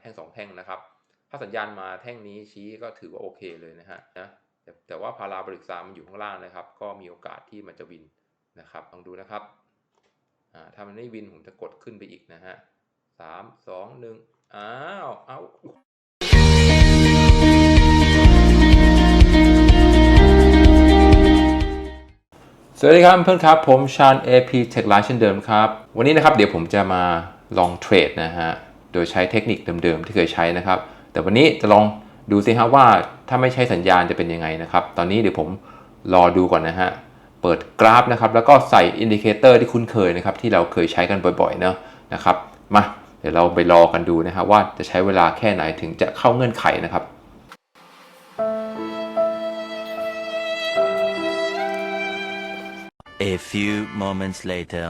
แท่งสองแท่งนะครับ ถ้าสัญญาณมาแท่งนี้ชี้ก็ถือว่าโอเคเลยนะฮะนะแต่แต่ว่าพาราบริกซามันอยู่ข้างล่างนะครับ ก็มีโอกาสที่มันจะวินนะครับลองดูนะครับอ่าถ้ามันไม่วินผมจะกดขึ้นไปอีกนะฮะสามสองหนึ่งอ้าวเอาสวัสดีครับเพื่อนครับ ผมชาญ AP Tech Line เช่นเดิมครับ วันนี้นะครับเดี๋ยวผมจะมาลองเทรดนะฮะ โดยใช้เทคนิคเดิมๆที่เคยใช้นะครับ แต่วันนี้จะลองดูสิครับว่าถ้าไม่ใช้สัญญาณจะเป็นยังไงนะครับ ตอนนี้เดี๋ยวผมรอดูก่อนนะฮะ เปิดกราฟนะครับ แล้วก็ใส่อินดิเคเตอร์ที่คุ้นเคยนะครับ ที่เราเคยใช้กันบ่อยๆเนอะนะครับ มาเดี๋ยวเราไปรอกันดูนะครับว่าจะใช้เวลาแค่ไหนถึงจะเข้าเงื่อนไขนะครับ A few moments later.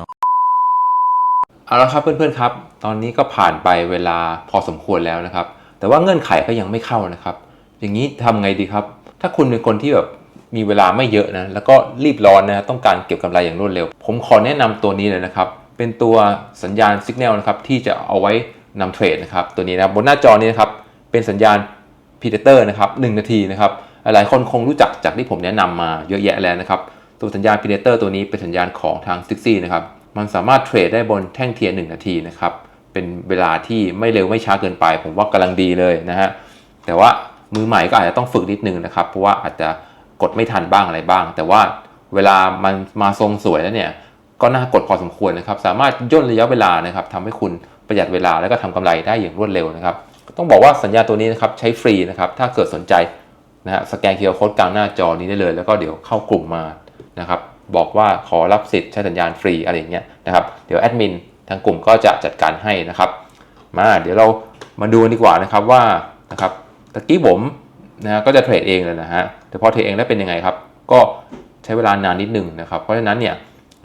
เอาละครับเพื่อนๆครับ ตอนนี้ก็ผ่านไปเวลาพอสมควรแล้วนะครับ แต่ว่าเงื่อนไขก็ยังไม่เข้านะครับ อย่างนี้ทำไงดีครับ ถ้าคุณเป็นคนที่แบบมีเวลาไม่เยอะนะ แล้วก็รีบร้อนนะต้องการเก็บกำไรอย่างรวดเร็ว ผมขอแนะนำตัวนี้เลยนะครับ เป็นตัวสัญญาณสัญญาณนะครับที่จะเอาไว้นำเทรดนะครับ ตัวนี้นะบบนหน้าจอนี้นะครับเป็นสัญญาณ Predator นะครับ1นาทีนะครับหลายคนคงรู้จักจากที่ผมแนะนำมาเยอะแยะแล้วนะครับ ตัวสัญญาณ Predator ตัวนี้เป็นสัญญาณของทาง s i x นะครับ มันสามารถเทรดได้บนแท่งเทียน1นาทีนะครับเป็นเวลาที่ไม่เร็วไม่ช้าเกินไป ผมว่ากำลังดีเลยนะฮะแต่ว่ามือใหม่ก็อาจจะต้องฝึกนิดนึงนะครับ เพราะว่าอาจจะกดไม่ทันบ้างอะไรบ้าง แต่ว่าเวลามันมาทรงสวยแล้วเนี่ยก็น่ากดพอสมควรนะครับ สามารถย่นระยะเวลานะครับทำให้คุณประหยัดเวลาแล้วก็ทำกำไรได้อย่างรวดเร็วนะครับ ต้องบอกว่าสัญญาตัวนี้นะครับใช้ฟรีนะครับ ถ้าเกิดสนใจนะฮะสแกนเคอร์โค้ดกลางหน้าจอนี้ได้เลย แล้วก็เดี๋ยวเข้ากลุ่มมานะครับ บอกว่าขอรับสิทธิ์ใช้สัญญาณฟรีอะไรเงี้ยนะครับเดี๋ยวแอดมินทางกลุ่มก็จะจัดการให้นะครับมาเดี๋ยวเรามาดูดีกว่านะครับว่านะครับตะกี้ผมนะก็จะเทรดเองเลยนะฮะแต่พอเทรดเองแล้วเป็นยังไงครับ ก็ใช้เวลานานนิดนึงนะครับเพราะฉะนั้นเนี่ย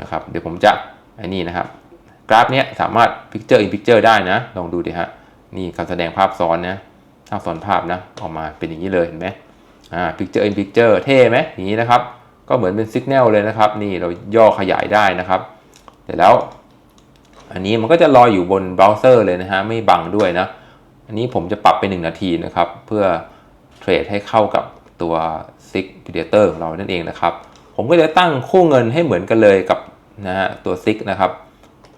นะครับเดี๋ยวผมจะไอ้นี่นะครับกราฟเนี้ยสามารถ Picture in Picture ได้นะ ลองดูดิฮะนี่การแสดงภาพซ้อนนะภาพซ้อนภาพนะออกมาเป็นอย่างนี้เลยเห็นไหมอ่า Picture in Picture เท่ไหมอย่างนี้นะครับ ก็เหมือนเป็นสัญญาณเลยนะครับ นี่เราย่อขยายได้นะครับ เสร็จแล้ว อันนี้มันก็จะลอยอยู่บนเบราว์เซอร์เลยนะฮะ ไม่บังด้วยนะ อันนี้ผมจะปรับเป็น 1 นาทีนะครับ เพื่อเทรดให้เข้ากับตัว Six Predator ของเรานั่นเองนะครับ ผมก็จะตั้งคู่เงินให้เหมือนกันเลยกับนะฮะตัว Six นะครับ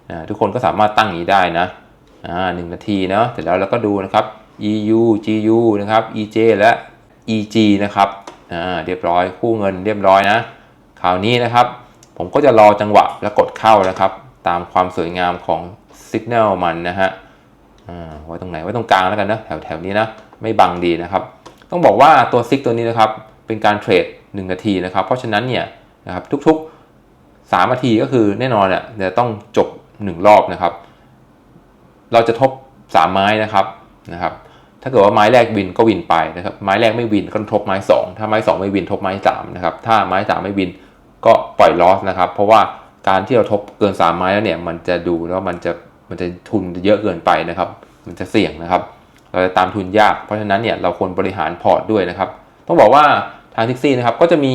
อ่าทุกคนก็สามารถตั้งอย่างนี้ได้นะอ่าหนึ่งนาทีเนาะเสร็จแล้วเราก็ดูนะครับ EU GU นะครับ EJ และ EG นะครับ อ่าเรียบร้อยคู่เงินเรียบร้อยนะคราวนี้นะครับ ผมก็จะรอจังหวะแล้วกดเข้านะครับ ตามความสวยงามของสัญญาณมันนะฮะไว้ตรงไหนไว้ตรงกลางแล้วกันนะแถวแถวนี้นะไม่บังดีนะครับ ต้องบอกว่าตัวซิกตัวนี้นะครับเป็นการเทรด1นาทีนะครับ เพราะฉะนั้นเนี่ยนะครับทุกๆ3นาทีก็คือแน่นอนเนี่ยจะต้องจบ 1 รอบนะครับ เราจะทบ 3 ไม้นะครับนะครับ ถ้าเกิดว่าไม้แรกวินก็วินไปนะครับ ไม้แรกไม่วินก็ทบไม้ 2 ถ้าไม้ 2 ไม่วินทบไม้3นะครับ ถ้าไม้3ไม่วินก็ปล่อยลอสนะครับ เพราะว่าการที่เราทบเกิน 3 ไม้แล้วเนี่ย มันจะดูแล้วมันจะมันจะทุนเยอะเกินไปนะครับ มันจะเสี่ยงนะครับ เราจะตามทุนยาก เพราะฉะนั้นเนี่ยเราควรบริหารพอร์ตด้วยนะครับ ต้องบอกว่าทางทิกซี่นะครับก็จะมี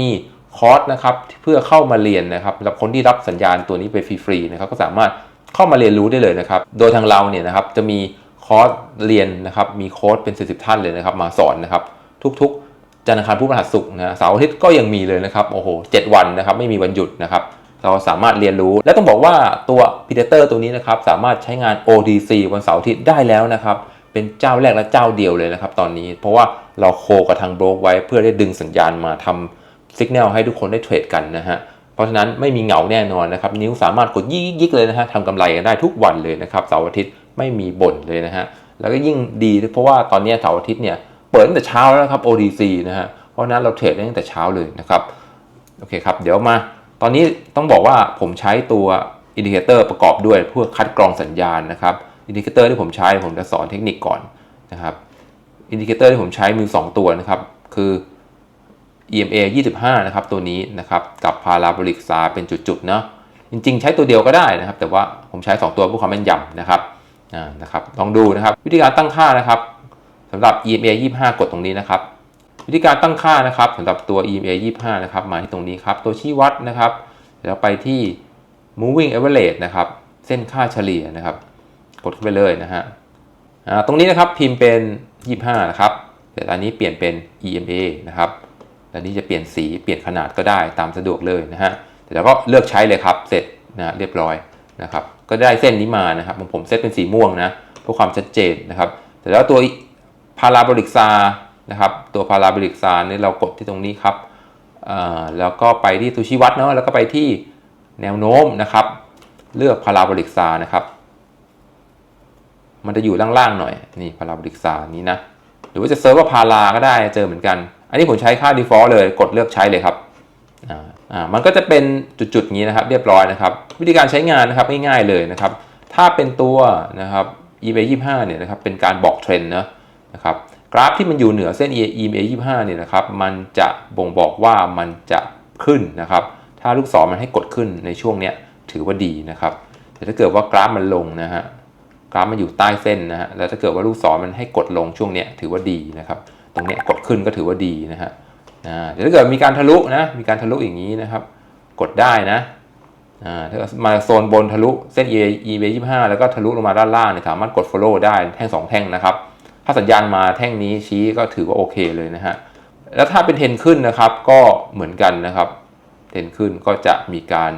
คอร์สนะครับเพื่อเข้ามาเรียนนะครับสำหรับคนที่รับสัญญาณตัวนี้ไปฟรีๆนะครับก็สามารถเข้ามาเรียนรู้ได้เลยนะครับ โดยทางเราเนี่ยนะครับจะมี คอร์สเรียนนะครับมีโค้ดเป็นสิบท่านเลยนะครับมาสอนนะครับทุกๆจันทร์อังคารพุธพฤหัสศุกร์นะเสาร์อาทิตย์ก็ยังมีเลยนะครับโอ้โหเจ็ดวันนะครับไม่มีวันหยุดนะครับเราสามารถเรียนรู้ และต้องบอกว่าตัว Predator ตัวนี้นะครับสามารถใช้งาน OTC วันเสาร์อาทิตย์ได้แล้วนะครับเป็นเจ้าแรกและเจ้าเดียวเลยนะครับตอนนี้ เพราะว่าเราโคกับทางโบรกไว้เพื่อได้ดึงสัญญาณมาทำสัญญาณให้ทุกคนได้เทรดกันนะฮะเพราะฉะนั้นไม่มีเหงาแน่นอนนะครับนิ้วสามารถกดยิกๆเลยนะฮะทำกำไรกันได้ทุกวันเลยนะครับเสาร์อาทิตย์ ไม่มีบ่นเลยนะฮะ แล้วก็ยิ่งดีเพราะว่าตอนนี้เสาร์อาทิตย์เนี่ยเปิดตั้งแต่เช้าแล้วครับ OTC นะฮะ เพราะนั้นเราเทรดได้ตั้งแต่เช้าเลยนะครับ โอเคครับ เดี๋ยวมา ตอนนี้ต้องบอกว่าผมใช้ตัวอินดิเคเตอร์ประกอบด้วยเพื่อคัดกรองสัญญาณนะครับอินดิเคเตอร์ที่ผมใช้ผมจะสอนเทคนิคก่อนนะครับอินดิเคเตอร์ที่ผมใช้มี2 ตัวนะครับ คือ EMA 25 นะครับ ตัวนี้นะครับกับพาราโบลิกซาเป็นจุดๆเนาะจริงๆ ใช้ตัวเดียวก็ได้นะครับ แต่ว่าผมใช้ 2 ตัวเพื่อความแม่นยำนะครับ นะครับลองดูนะครับวิธีการตั้งค่านะครับสำหรับ EMA 25 กดตรงนี้นะครับ วิธีการตั้งค่านะครับสำหรับตัว EMA 25 นะครับมาที่ตรงนี้ครับ ตัวชี้วัดนะครับ แล้วไปที่ moving average นะครับ เส้นค่าเฉลี่ยนะครับ กดเข้าไปเลยนะฮะตรงนี้นะครับพิมพ์เป็น 25 นะครับแต่อันนี้เปลี่ยนเป็น EMA นะครับอันนี้จะเปลี่ยนสีเปลี่ยนขนาดก็ได้ตามสะดวกเลยนะฮะเสร็จแล้วก็เลือกใช้เลยครับ เสร็จนะเรียบร้อย นะครับก็ได้เส้นนี้มานะครับของผมเซตเป็นสีม่วงนะเพื่อความชัดเจนนะครับเสร็จแล้วตัวพาราโบลิกซานะครับตัวพาราโบลิกซาเนี่ยเรากดที่ตรงนี้ครับแล้วก็ไปที่ตัวชี้วัดเนาะแล้วก็ไปที่แนวโน้มนะครับ เลือกพาราโบลิกซานะครับมันจะอยู่ล่างๆหน่อยนี่พาราโบลิกซานี้นะหรือว่าจะเซิร์ฟว่าพาราก็ได้เจอเหมือนกัน อันนี้ผมใช้ค่า default เลยกดเลือกใช้เลยครับ อ่ามันก็จะเป็นจุดๆนี้นะครับ เรียบร้อยนะครับ วิธีการใช้งานนะครับง่ายๆเลยนะครับ ถ้าเป็นตัวนะครับ eBay 25เนี่ยนะครับเป็นการบอกเทรนด์นะนะครับกราฟที่มันอยู่เหนือเส้น eBay 25เนี่ยนะครับมันจะบ่งบอกว่ามันจะขึ้นนะครับ ถ้าลูกศรมันให้กดขึ้นในช่วงเนี้ยถือว่าดีนะครับ แต่ถ้าเกิดว่ากราฟมันลงนะฮะกราฟมันอยู่ใต้เส้นนะฮะแล้วถ้าเกิดว่าลูกศรมันให้กดลงช่วงเนี้ยถือว่าดีนะครับ ตรงเนี้ยกดขึ้นก็ถือว่าดีนะฮะ เดี๋ยวถ้าเกิดมีการทะลุนะ มีการทะลุอย่างนี้นะครับ กดได้นะถ้ามาโซนบนทะลุเส้น e e b 25แล้วก็ทะลุลงมาด้านล่างเนี่ยสามารถกด follow ได้แท่งสองแท่งนะครับ ถ้าสัญญาณมาแท่งนี้ชี้ก็ถือว่าโอเคเลยนะฮะ แล้วถ้าเป็นเทรนขึ้นนะครับ ก็เหมือนกันนะครับ เทรนขึ้นก็จะมีการ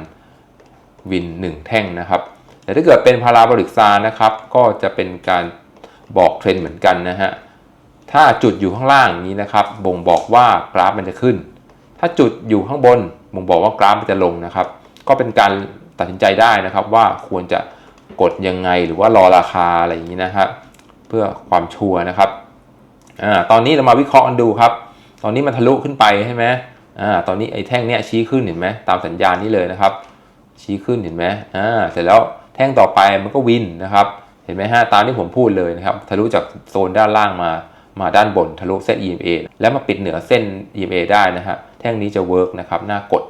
วิน 1 แท่งนะครับ แต่ถ้าเกิดเป็นพาราโบลิกซานะครับ ก็จะเป็นการบอกเทรนเหมือนกันนะฮะ ถ้าจุดอยู่ข้างล่างนี้นะครับบ่งบอกว่ากราฟมันจะขึ้น ถ้าจุดอยู่ข้างบนบ่งบอกว่ากราฟมันจะลงนะครับ ก็เป็นการตัดสินใจได้นะครับว่าควรจะกดยังไงหรือว่ารอราคาอะไรอย่างนี้นะครับเพื่อความชัวร์นะครับอ่าตอนนี้เรามาวิเคราะห์กันดูครับ ตอนนี้มันทะลุขึ้นไปใช่ไหมอ่าตอนนี้ไอ้แท่งเนี้ยชี้ขึ้นเห็นไหมตามสัญญาณนี้เลยนะครับ ชี้ขึ้นเห็นไหมอ่าเสร็จแล้วแท่งต่อไปมันก็วินนะครับ เห็นไหมฮะตามที่ผมพูดเลยนะครับทะลุจากโซนด้านล่างมา มาด้านบนทะลุเส้น EMA แล้วมาปิดเหนือเส้น EMA ได้นะฮะแท่งนี้จะเวิร์กนะครับน่ากด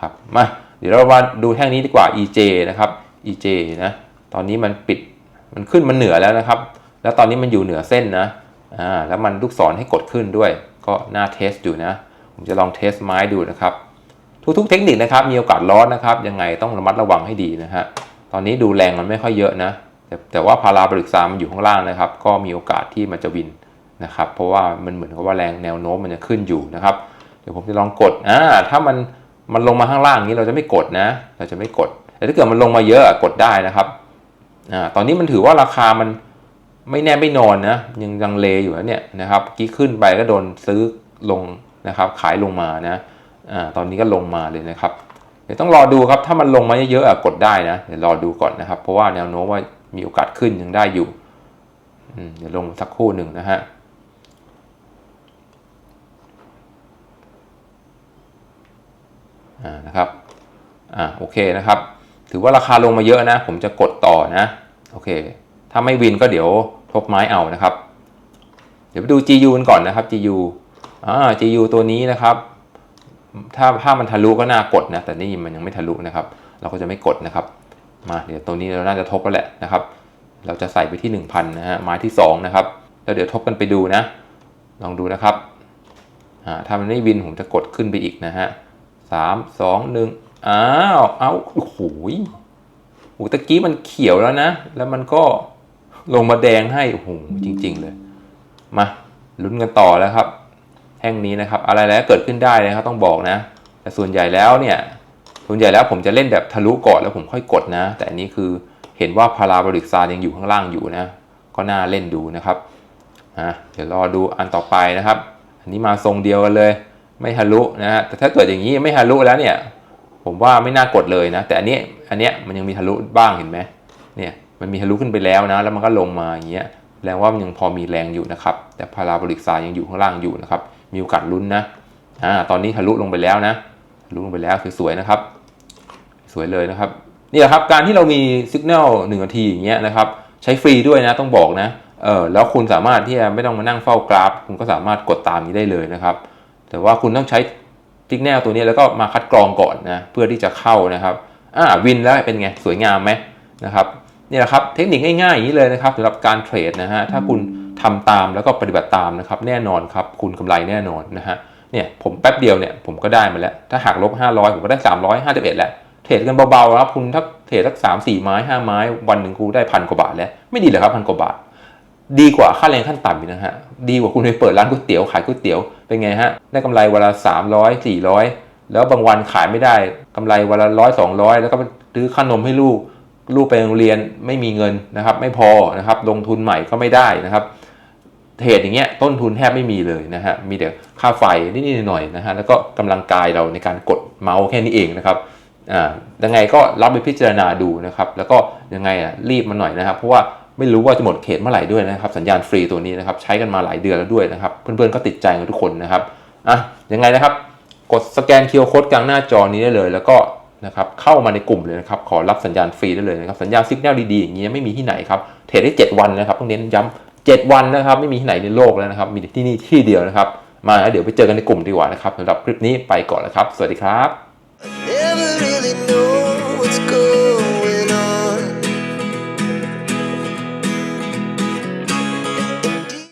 ครับมาเดี๋ยวเรามาดูแท่งนี้ดีกว่า EJ นะครับ EJ นะตอนนี้มันปิดมันขึ้นมันเหนือแล้วนะครับ แล้วตอนนี้มันอยู่เหนือเส้นนะอ่าแล้วมันลูกศรให้กดขึ้นด้วย ก็น่าเทสอยู่นะ ผมจะลองเทสไม้ดูนะครับ ทุกๆ เทคนิคนะครับ มีโอกาสร้อนนะครับ ยังไงต้องระมัดระวังให้ดีนะฮะตอนนี้ดูแรงมันไม่ค่อยเยอะนะแต่แต่ว่าพาราบริกซามันอยู่ข้างล่างนะครับ ก็มีโอกาสที่มันจะวิน นะครับเพราะว่ามันเหมือนกับว่าแรงแนวโน้มมันจะขึ้นอยู่นะครับ เดี๋ยวผมจะลองกดอ่าถ้ามันมันลงมาข้างล่างนี้เราจะไม่กดนะ เราจะไม่กด แต่ถ้าเกิดมันลงมาเยอะกดได้นะครับอ่าตอนนี้มันถือว่าราคามันไม่แน่ไม่นอนนะยังยังเลอยู่นะเนี่ยนะครับกี้ขึ้นไปก็โดนซื้อลงนะครับขายลงมานะอ่าตอนนี้ก็ลงมาเลยนะครับ เดี๋ยวต้องรอดูครับถ้ามันลงมาเยอะๆกดได้นะเดี๋ยวรอดูก่อนนะครับ เพราะว่าแนวโน้มว่ามีโอกาสขึ้นยังได้อยู่อืมเดี๋ยวลงสักคู่หนึ่งนะฮะ อ่า นะครับอ่าโอเคนะครับ ถือว่าราคาลงมาเยอะนะ ผมจะกดต่อนะโอเค ถ้าไม่วินก็เดี๋ยวทบไม้เอานะครับ เดี๋ยวไปดู GU กันก่อนนะครับ GU อ่า GU ตัวนี้นะครับ ถ้าถ้ามันทะลุก็น่ากดนะ แต่นี่มันยังไม่ทะลุนะครับ เราก็จะไม่กดนะครับ มาเดี๋ยวตัวนี้เราน่าจะทบแล้วแหละนะครับ เราจะใส่ไปที่ 1000นะฮะไม้ที่2นะครับแล้วเดี๋ยวทบกันไปดูนะ ลองดูนะครับอ่าถ้ามันไม่วินผมจะกดขึ้นไปอีกนะฮะ สามสองหนึ่งอ้าวเอาโอ้โหโอ้โตะกี้มันเขียวแล้วนะ แล้วมันก็ลงมาแดงให้โอ้โหจริง ๆ เลย มาลุ้นกันต่อแล้วครับ แท่งนี้นะครับ อะไรแล้วเกิดขึ้นได้นะครับต้องบอกนะ แต่ส่วนใหญ่แล้วเนี่ย ส่วนใหญ่แล้วผมจะเล่นแบบทะลุก่อนแล้วผมค่อยกดนะ แต่อันนี้คือเห็นว่าพาราบริกซายังอยู่ข้างล่างอยู่นะ ก็น่าเล่นดูนะครับอะเดี๋ยวรอดูอันต่อไปนะครับ อันนี้มาทรงเดียวกันเลย ไม่ทะลุนะฮะแต่ถ้าเกิดอย่างนี้ไม่ทะลุแล้วเนี่ย ผมว่าไม่น่ากดเลยนะ แต่อันนี้อันเนี้ยมันยังมีทะลุบ้างเห็นไหมเนี่ยมันมีทะลุขึ้นไปแล้วนะ แล้วมันก็ลงมาอย่างเงี้ยแสดงว่ามันยังพอมีแรงอยู่นะครับ แต่พาราบริกซายังอยู่ข้างล่างอยู่นะครับ มีโอกาสลุ้นนะอ่าตอนนี้ทะลุลงไปแล้วนะทะลุลงไปแล้วสวยๆนะครับ สวยเลยนะครับนี่แหละครับการที่เรามีสัญญาณหนึ่งนาทีอย่างเงี้ยนะครับใช้ฟรีด้วยนะต้องบอกนะเออแล้วคุณสามารถที่จะไม่ต้องมานั่งเฝ้ากราฟ คุณก็สามารถกดตามนี้ได้เลยนะครับ แต่ว่าคุณต้องใช้สัญญาณตัวนี้แล้วก็มาคัดกรองก่อนนะเพื่อที่จะเข้านะครับอ่าวินแล้วเป็นไงสวยงามไหมนะครับนี่แหละครับเทคนิคง่ายๆอย่างนี้เลยนะครับสำหรับการเทรดนะฮะถ้าคุณทำตามแล้วก็ปฏิบัติตามนะครับแน่นอนครับคุณกำไรแน่นอนนะฮะเนี่ยผมแป๊บเดียวเนี่ยผมก็ได้มาแล้ว ถ้าหักลบ 500 ผมก็ได้ 351 แล้วเทรดกันเบาๆครับคุณถ้าเทรดสัก3 4 ไม้ 5 ไม้ วันหนึ่งกูได้พันกว่าบาทแล้ว ไม่ดีเหรอครับพันกว่าบาท ดีกว่าค่าแรงขั้นต่ำอีกนะฮะ ดีกว่าคุณไปเปิดร้านก๋วยเตี๋ยวขายก๋วยเตี๋ยวเป็นไงฮะ ได้กำไรวันละสามร้อยสี่ร้อยแล้วบางวันขายไม่ได้กำไรวันละร้อยสองร้อยแล้วก็ไปซื้อขนมให้ลูก ลูกไปโรงเรียนไม่มีเงินนะครับ ไม่พอนะครับ ลงทุนใหม่ก็ไม่ได้นะครับเทรดอย่างเงี้ยต้นทุนแทบไม่มีเลยนะฮะ มีแต่ค่าไฟนิดๆหน่อยๆนะฮะ แล้วก็กำลังกายเราในการกดเมาส์แค่นี้เองนะครับอ่ายังไงก็รับไปพิจารณาดูนะครับ แล้วก็ยังไงอะรีบมาหน่อยนะครับ เพราะว่า ไม่รู้ว่าจะหมดเขตเมื่อไหร่ด้วยนะครับ สัญญาณฟรีตัวนี้นะครับใช้กันมาหลายเดือนแล้วด้วยนะครับ เพื่อนๆก็ติดใจกันทุกคนนะครับอะยังไงนะครับ กดสแกน QR Code กลางหน้าจอนี้ได้เลย แล้วก็นะครับเข้ามาในกลุ่มเลยนะครับขอรับสัญญาณฟรีได้เลยนะครับสัญญาณซิกแนลดีๆอย่างนี้ไม่มีที่ไหนครับเทรดได้ 7 วันนะครับต้องเน้นย้ำ7วันนะครับไม่มีที่ไหนในโลกแล้วนะครับมีที่นี่ที่เดียวนะครับมาแล้วเดี๋ยวไปเจอกันในกลุ่มดีกว่านะครับสำหรับคลิปนี้ไปก่อนแล้วครับ สวัสดีครับ